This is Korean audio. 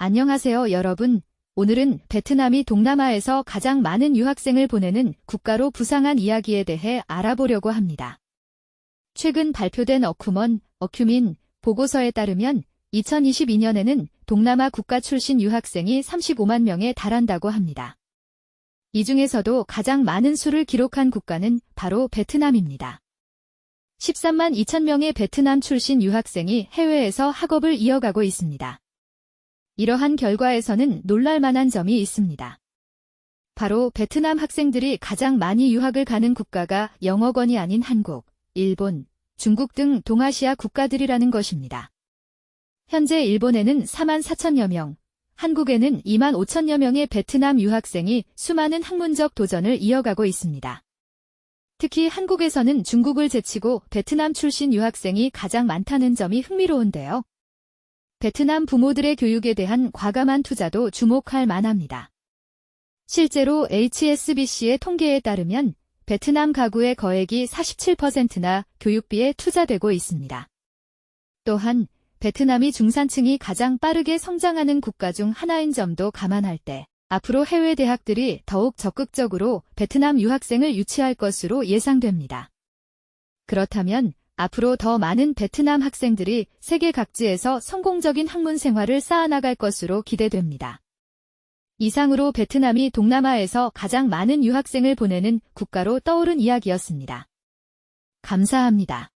안녕하세요, 여러분. 오늘은 베트남이 동남아에서 가장 많은 유학생을 보내는 국가로 부상한 이야기에 대해 알아보려고 합니다. 최근 발표된 어쿠먼, 어큐민 보고서에 따르면 2022년에는 동남아 국가 출신 유학생이 35만 명에 달한다고 합니다. 이 중에서도 가장 많은 수를 기록한 국가는 바로 베트남입니다. 13만 2천 명의 베트남 출신 유학생이 해외에서 학업을 이어가고 있습니다. 이러한 결과에서는 놀랄만한 점이 있습니다. 바로 베트남 학생들이 가장 많이 유학을 가는 국가가 영어권이 아닌 한국, 일본, 중국 등 동아시아 국가들이라는 것입니다. 현재 일본에는 4만 4천여 명, 한국에는 2만 5천여 명의 베트남 유학생이 수많은 학문적 도전을 이어가고 있습니다. 특히 한국에서는 중국을 제치고 베트남 출신 유학생이 가장 많다는 점이 흥미로운데요. 베트남 부모들의 교육에 대한 과감한 투자도 주목할 만합니다. 실제로 HSBC의 통계에 따르면 베트남 가구의 거액이 47%나 교육비에 투자되고 있습니다. 또한 베트남이 중산층이 가장 빠르게 성장하는 국가 중 하나인 점도 감안할 때 앞으로 해외 대학들이 더욱 적극적으로 베트남 유학생을 유치할 것으로 예상됩니다. 그렇다면 앞으로 더 많은 베트남 학생들이 세계 각지에서 성공적인 학문 생활을 쌓아나갈 것으로 기대됩니다. 이상으로 베트남이 동남아에서 가장 많은 유학생을 보내는 국가로 떠오른 이야기였습니다. 감사합니다.